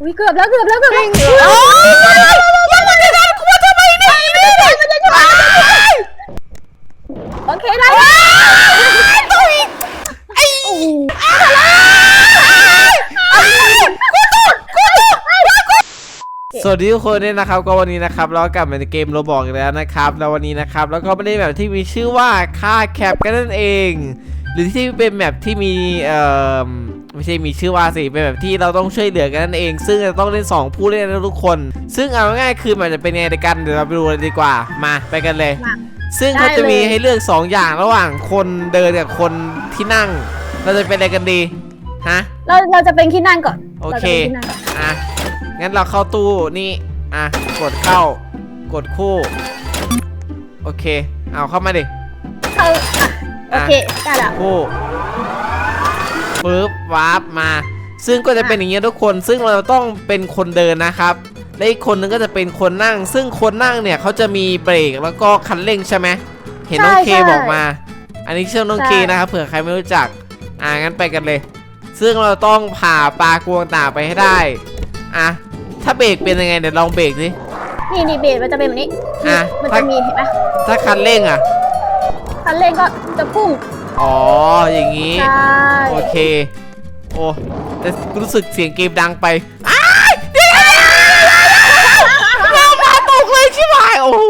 อุ้ยเกือบแล้วเกือบแล้วเกือบแล้วโอ้ยแล้วมันจะดันกูมาทำไมเนี่ยมันจะชนโอเคได้ตัวอีกไอ้สวัสดีทุกคนเนี่ยนะครับก็วันนี้นะครับเราก็กลับมาในเกมโรบอกแล้วนะครับแล้ววันนี้นะครับแล้วก็ไม่ได้แบบที่มีชื่อว่าค่าแคปกันนั่นเอง หรือที่เป็นแบบที่มีเอ่อ ไม่ใช่มีชื่อว่าสิเป็นแบบที่เราต้องช่วยเหลือกันนั่นเอง ซึ่งจะต้องเล่นสองผู้เล่นนะทุกคน ซึ่งเอาง่ายๆคือมันจะเป็นยังไงกันเดี๋ยวเราไปดูเลยดีกว่ามาไปกันเลยมาซึ่งเขาจะมีให้เลือกสองอย่างระหว่างคนเดินกับคนที่นั่ง เราจะเป็นอะไรกันดีฮะเราเราจะเป็นขี้นั่งก่อนโอราเคจะป็นขี้นั่งก่อนอะงั้นเราเข้าตู้นี่อะกดเข้ากดคู่ โอเค เอาเข้ามาดิเข้าอะโอเคได้แล้วคู่ ปึ๊บวาร์ปมา ซึ่งก็จะเป็นอย่างเงี้ยทุกคน ซึ่งเราต้องเป็นคนเดินนะครับและอีกคนนึงก็จะเป็นคนนั่ง ซึ่งคนนั่งเนี่ยเขาจะมีเบรกแล้วก็คันเร่งใช่ไหมเห็นน้องเคบอกมา อันนี้ชื่อน้องเคนะครับเผื่อใครไม่รู้จัก อ่างั้นไปกันเลย ซึ่งเราต้องผ่าปลากวงต่างไปให้ได้ อะถ้าเบรกเป็นยังไงเดี๋ยวลองเบรกสินี่นี่เบสมันจะเป็นแบบนี้อะมันจะมีเห็นไหมถ้าคันเร่งอะคันเร่งก็จะพุ่ง อ๋อ อย่างนี้ ใช่ โอเค โอ้ แต่รู้สึกเสียงเกมดังไปอ้ายเดี๋ยวเรามาตกเลยใช่ไหมโอ้โห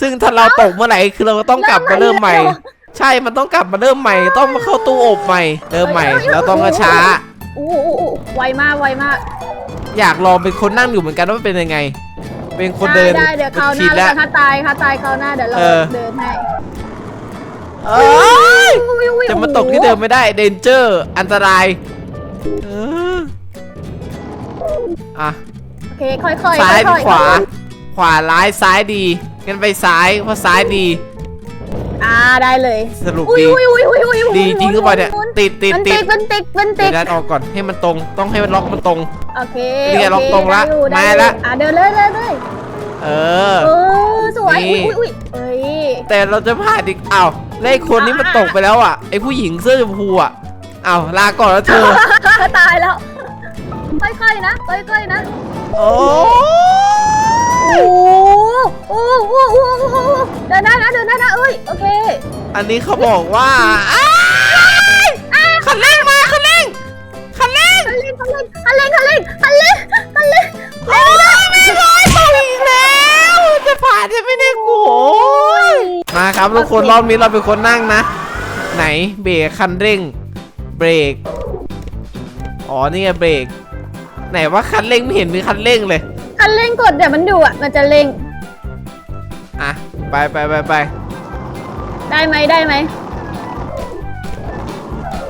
ซึ่งถ้าเราตกเมื่อไหร่คือเราก็ต้องกลับมาเริ่มใหม่ ใช่ มันต้องกลับมาเริ่มใหม่ ต้องมาเข้าตู้อบใหม่ เริ่มใหม่ เราต้องกระช้า อู้อู้อู้ไวมากไวมากอยากลองเป็นคนนั่งอยู่เหมือนกันว่าเป็นยังไง เป็นคนเดินได้ได้เดี๋ยวคราวหชิน้านแล้วถ้าตายถ้าตายคราวหน้าเดี๋ยวเราเออ เดินให้ เอ้ยอุ้ยอุ้ย จะมาตกที่เดิมไม่ได้เดนเจอร์อันตรายเอออะโอเคค่อยๆค่อยๆซ้ายหรือค่อยๆขวา ขวาร้ายซ้ายดีงั้นไปซ้ายเพราะซ้ายดี อ่าได้เลยสรุปอุ้ยดีอุ้ยอุ้ยอุ้ยอุ้ยดีจริงหรือเปล่าเนี่ยหมุติดติดมันติติดดมันติดมันติเดี๋ยดวดันออกก่อนให้มันตรงต้องให้มันล็อกมันตรงโอเคนี่ไงโคล็อกตรงละได้อยู่ได้มาอยู่ละอ่าเดินเลยเลยเลยเออเออสวยนี่อุ้ยอุ้ยอุ้ยเอ้ยแต่เราจะผ่านอีกอ้าว แล้วไอ้คนนี้มันตกไปแล้วอะไอ้ผู้หญิงเสื้อชมพูอะอ้าวลาก่อนแล้วเธอ ตายแล้วค่อยๆนะค่อยๆนะโอ้โอ้โอ้โอ้โอ้โอ้เดินได้นะเดินได้นะเอ้ยโอเค อันนี้เขาบอกว่าอ้ายคันเร่งมาคันเร่งคันเร่งคันเร่งคันเร่งคันเร่งคันเร่ง ครับทุกคนรอบนี้เราเป็นคนนั่งนะ ไหนเบรกคันเร่ง เบรกอ๋อนี่ไงเบรกไหนว่าคันเร่งไม่เห็นมีคันเร่งเลย คันเร่งกดเดี๋ยวมันดูอะมันจะเร่งอะไปไปไปไปได้ไหมได้ไหม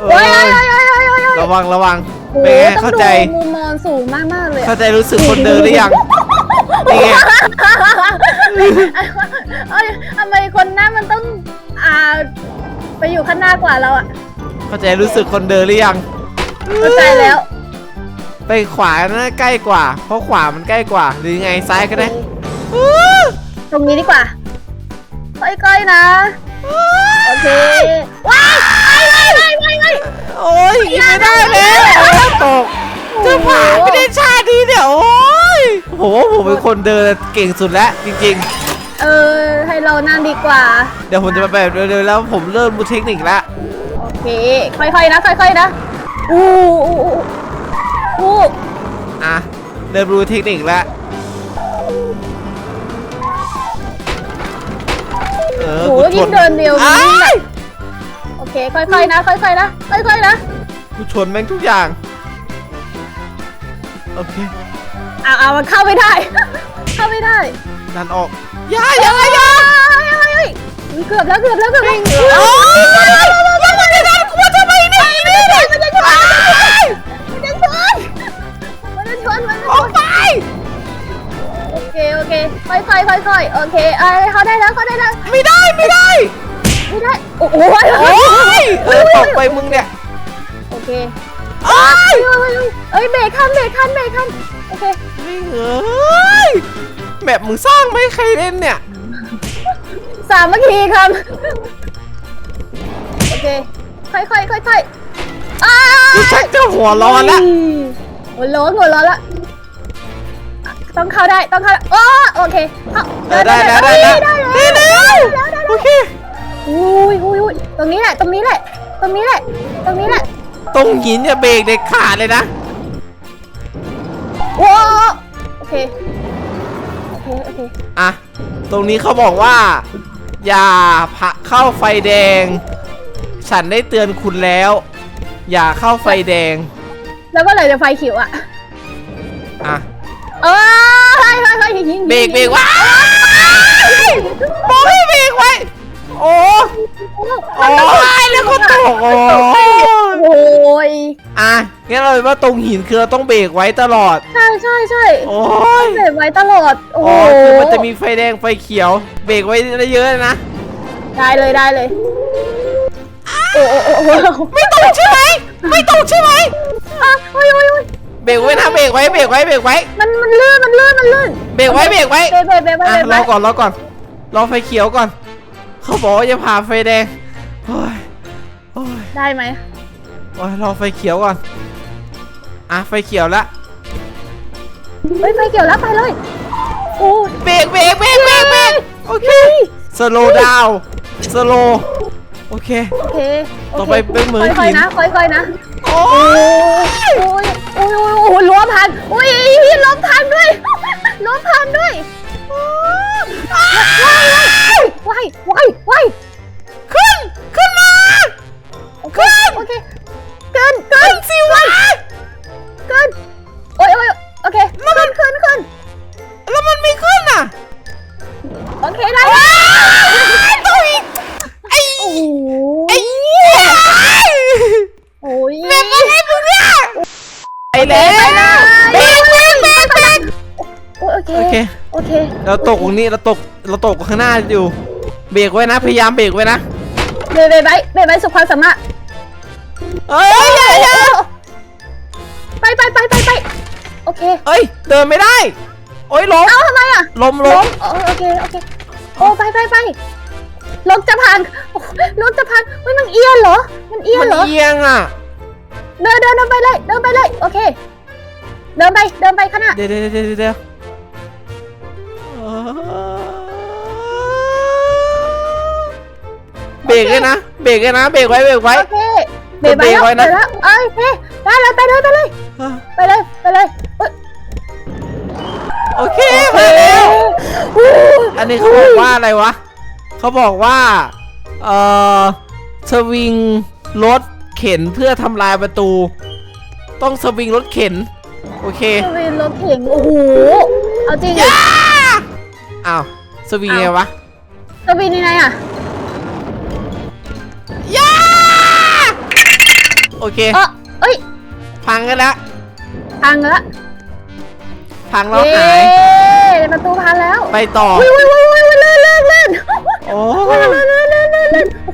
เอโอ้ยอโอ้ยโอ้ยโอ้ยโอ้ยโอ้ยระวังระวังโอ้เป็นไงต้องเข้าดูใจมุมมองสูงมากมากๆเลยอะเข้าใจรู้สึกคนเดินหรือยัง นี่ไงเอ้ยทำไมคนหน้ามันต้องอ่าไปอยู่ข้างหน้ากว่าเราอะเข้าใจรู้สึกคนเดินหรือยัง เข้าใจแล้วไปขวาน่าใกล้กว่า เพราะขวามันใกล้กว่า หรือยังไงซ้ายก็ได้ตรงนี้ดีกว่าค่อยๆนะ โอเค ว้ายไม่ไม่ไม่ไม่โอ้ยอีกไม่ได้แล้วโอ้ยตกจะผ่านไม่ได้ชาตินี้เดี๋ยว โอ้ยโหผมเป็นคนเดินเก่งสุดแล้วจริง เออ ให้เรานั่งดีกว่า ๆ เดี๋ยวผมจะมาแบบเร็วๆแล้วผมเริ่มรู้เทคนิคแล้วโอเค ค่อยๆนะ ค่อยๆนะอู้อู้อู้อู้อะเริ่มรู้เทคนิคแล้วเออโหกูชยิ่งเดินเร็วอ้ายิ่งแบบยโอเค ค่อยๆนะ ค่อยๆนะ ค่อยๆนะ กูชนแม่งทุกอย่าง โอเค อ่าอ่ามันเข้าไม่ได้ เข้าไม่ได้ดันออกอย่าอย่าอย่าเฮ้ยเฮ้ยเฮ้ยอุ๊ยเกือบแล้วเกือบแล้วเกือบแล้วโอ้ยแล้วมันจะดันกูมาทำไมเนี่ยมันจะชนมันจะชนมันจะชนมันจะชนมันจะอชอกนไปโอเคโอเคค่อยๆค่อยๆโอเคเอ้ยเขาได้แล้วเขาได้แล้วไม่ได้ไม่ได้ไม่ได้โอ้โหโอ้ยเออตกไปมึงเนี่ยโอเคโอ้ยเอ้ยเอ้ยเอ้ยเบรกคันเบรกคันเบรกคัน โอเคไม่เอ้ยแบบมึงสร้างไม่ใครเล่นเนี่ย สามเมื่อกี้ครับ โอเค ค่อยๆค่อยๆอ้ากูชักจะหัวร้อนละหัวร้อนหัวร้อนละ ต้องเข้าได้ต้องเข้าได้โอ้โอเคเข้าเออได้แล้วได้แล้วได้แล้วได้แล้วได้แล้วได้โอแล้วเค อุ้ยอุ้ยอุ้ยตรงนี้แหละ ตรงนี้แหละ ตรงนี้แหละ ตรงนี้แหละ ตรงหินอย่าเบรกเด็ดขาดเลยนะ โอ้โอเค โอเค โอเค อะ ตรงนี้เขาบอกว่า อย่าพะเข้าไฟแดง ฉันได้เตือนคุณแล้ว อย่าเข้าไฟแดง แล้วก็เลยจะไฟเขียวอะ อะ เออไฟไฟไฟยิงยิงเบรกเบรกว้าวบอกให้เบรกไว้ โอ้โอ้ยแล้วก็ตกโอ้โอ้ยอะ งั้นเราเป็นว่าตรงหินคือเราต้องเบรกไว้ตลอด ใช่ใช่ใช่โอ้ยเบรกไว้ตลอด โอ้อ๋โหอคือมันจะมีไฟแดงไฟเขียว เบรกไว้ได้เยอะเลยนะ ได้เลยได้เลย โอ้โอ้โอ้โอ้ไม่ตกใช่ไหมไม่ตกใช่ไหมอะโอ้ยโอ้ยโอ้ยเบรกไว้นะเบรกไว้เบรกไว้เบรกไว้ มันมันลื่นมันลื่นมันลื่น เบรกไว้เบรกไว้เบรกเบรกเบรกเบรกอะเบรกรอก่อนรอก่อน รอไฟเขียวก่อน เขาบอกว่าจะผ่าไฟแดงโอ้ยโอ้ยได้ไหมโอ้ยรอไฟเขียวก่อน อะไฟเขียวละเฮ้ยไฟเขียวแล้วไปเลยโอ้เบรกเบรกเบรกเบรกเบรกโอเคสโลดาวสโลโอเค โอเคโอเคต่อไปเป็นเหมือนค่อยหินๆนะค่อยๆนะโอ้โอ้ยโอ้ยโอ้ยโอ้ยล้มพันโอ้ยพี่ล้มพันด้วยล้มพันด้วยว้ายว้ายว้ายว้ายขึ้น เคได้ตัวอีกไอ้โอ้โหไอ้เหี้ยโอ้ยแบบอะไรมึงเนี่ยไปแล้วเบรกเบรกเบรกเบรกโอเคโอเคโอเคเราตกตรงนี้เราตกเราตกข้างหน้าอยู่ เบรกไว้นะพยายามเบรกไว้นะเบรกเบรกไว้เบรกไว้สุดความสามารถเอ้ยอย่าอย่าไปไปไปไปไปโอเคเอ้ยเดินไม่ได้ โอ้ยล้มเอ้าทำไมอะล้มล้ล้มมเออโอเคโอเค โอ้ไปไปไปรถจะพังโอ้รถจะพังเฮ้ยมันเอียงเหรอ มันเอียงมันเหรอ เอียงอะ เดินเดินเดินไปเลย เดินไปเลย โอเค เดินไป เดินไปข้างหน้าเดี๋ยวเดี๋ยวเดี๋ยวเดี๋ยวเบรกเลยนะ เบรกเลยนะ เบรกไว้ เบรกไว้ โอเคเบรกไปเบรกแล้วไว้เบรนะกแล้วเอ้ยโอเคได้เลยไปเลยไปเลย ไปเลย ไปเลยเอ้ยโอเค มาแล้วอู้ อันนี้เขาบอกว่าอะไรวะเขาบอกว่า เอ่อ สวิงรถเข็นเพื่อทำลายประตู ต้องสวิงรถเข็น โอเค สวินรถเข็นโอ้โห เอาจริงดิย่าอ้าว สวิงไงวะ สวินยังไงอะย่าโอเค เออเอ้ย พังกันแล้วพังแล้วพังแล้วหายเย้ประตูพังแล้ว ไปต่อ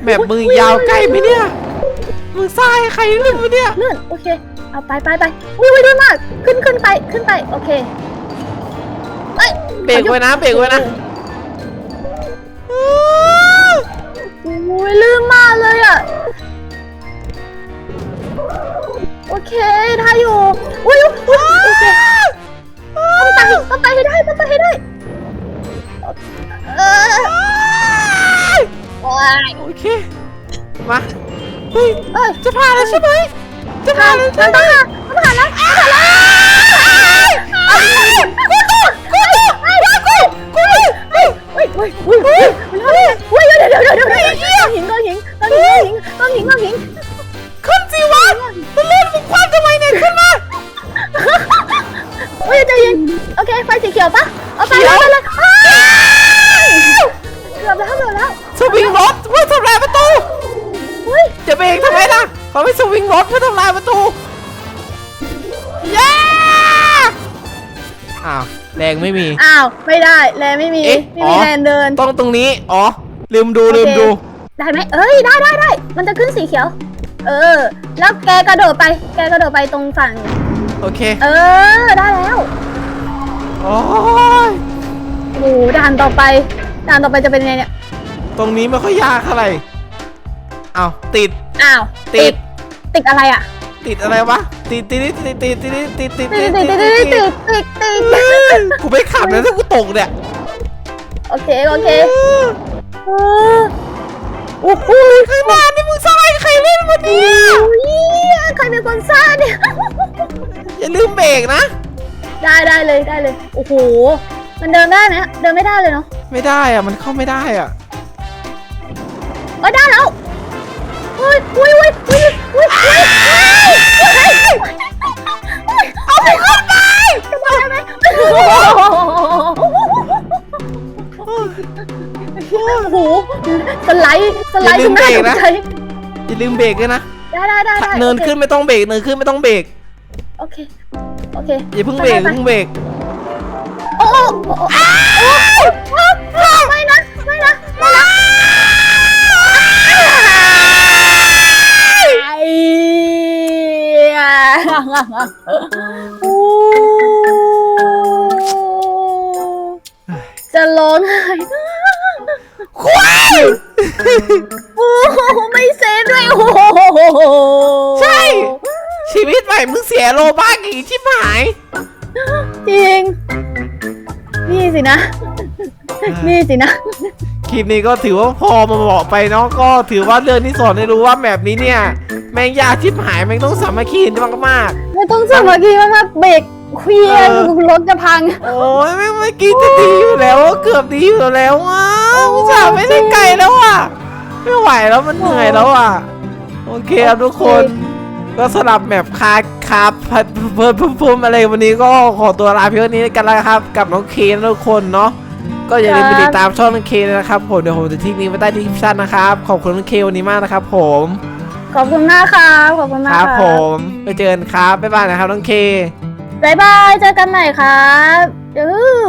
แบบมือยาวใกล้ไหมเนี่ยมือซ้ายใครเลื่อนวะเนี่ยเลื่อนโอเค เอาไปไปไปอุ้ยอุ้ยดีมาก ขึ้นขึ้นไปขึ้นไป โอเคเอ้ยเบรกไว้นะเบรกไว้นะ อุ้ยลื่นมากเลยอะ โอเคได้อยู่อุ้ย เฮ้ยเอ้ยจะผ่านแล้วใช่ไหมจะผ่าผ่านนแล้วต้ใช่องไหมผ่านต้องผ่านแล้ว เขาไม่สวิงรถเพื่อทำลายประตูย้าอ้าวแรงไม่มี อ้าว ไม่ได้แลไม่มีเอ๊ะไม่อ๋มีอ แลนเดิน ต้องตรงนี้ อ๋อ ลืมดูโอเคลืมดู ได้ไหมเอ้ยได้ได้ได้ มันจะขึ้นสีเขียว เออ แล้วแกกระโดดไป แกกระโดดไปตรงฝั่ง โอเค เออ ได้แล้วโอ้ย โอ้โหด่านต่อไป ด่านต่อไปจะเป็นยังไงเนี่ย ตรงนี้ไม่ค่อยยากเท่าไหร่อ้าวติด อ้าว ติด ติดอะไรอะติดอะไรวะติดติดติดติดติดติดติดติติดดติติดดติติดดติดติติดดติดติดกูไม่ขับนะถ้ากูตกเนี่ยโอเคโอเคเออโอ้โหข้างล่างนี่มึงสร้างให้ใครเล่นวันนี้ ใครเป็นคนสร้างเนี่ย อย่าลืมเบรกนะ ได้ได้เลยได้เลย โอ้โห มันเดินได้ไหมเดินไม่ได้เลยเนาะไม่ได้อะมันเข้าไม่ได้อะเอ้ยได้แล้วเฮ้ยอุ้ยอุ้ย เอาไปขึ้นไปขึ้นได้ไหมโอ้โหสไลด์สไลด์จนน่าตกใจอย่าลืมเบรกด้วยนะได้ได้ได้ได้เนินขึ้นไม่ต้องเบรกเนินขึ้นไม่ต้องเบรกโอเคโอเคอย่าเพิ่งเบรกอย่าเพิ่งเบรกโอ้โอ้โอ้ไม่นะไม่ จะร้องไห้ควายโอ้ไม่เซฟด้วยโอ้ใช่ ชีวิตใหม่มึงเสียโลบ้ากี่ชิบหาย จริง นี่สินะ นี่สินะ คลิปนี้ก็ถือว่าพอมาบอกไปเนาะก็ถือว่าเรื่องที่สอนให้รู้ว่าแบบนี้เนี่ย แม่งยากชิบหายแม่งต้องสามัคคีกันมากไม่ต้องสมาธิมากๆเบรกเคลียร์เออรถจะพัง ๆโอ้ยแม่งเมื่อกี้จะดีอยู่แล้วเกือบดีอยู่แล้วอะโอ้อุตส่าห์ไม่ได้ไกลแล้วอะไม่ไหวแล้วมันเหนื่อยแล้วอะโอเคครับทุกคน ก็สลับแบบคาคาพัดเพิ่มเพิ่มเพิ่มอะไรวันนี้ก็ขอตัวลาเพียงเท่านี้กันแล้วครับ กับน้องเคนทุกคนเนาะก็อย่าลืมไปติดตามช่องน้องเคนนะครับผมเดี๋ยวผมจะทิ้งลิงก์ไว้ใต้ดีคริปชั่นนะครับขอบคุณน้องเคนวันนี้มากนะครับผม ขอบคุณมากครับขอบคุณคมากรับคผรับมไปเจอกันครับบ๊ายบายนะครับน้องเค บ๊ายบายเจอกันใหม่ครับเออ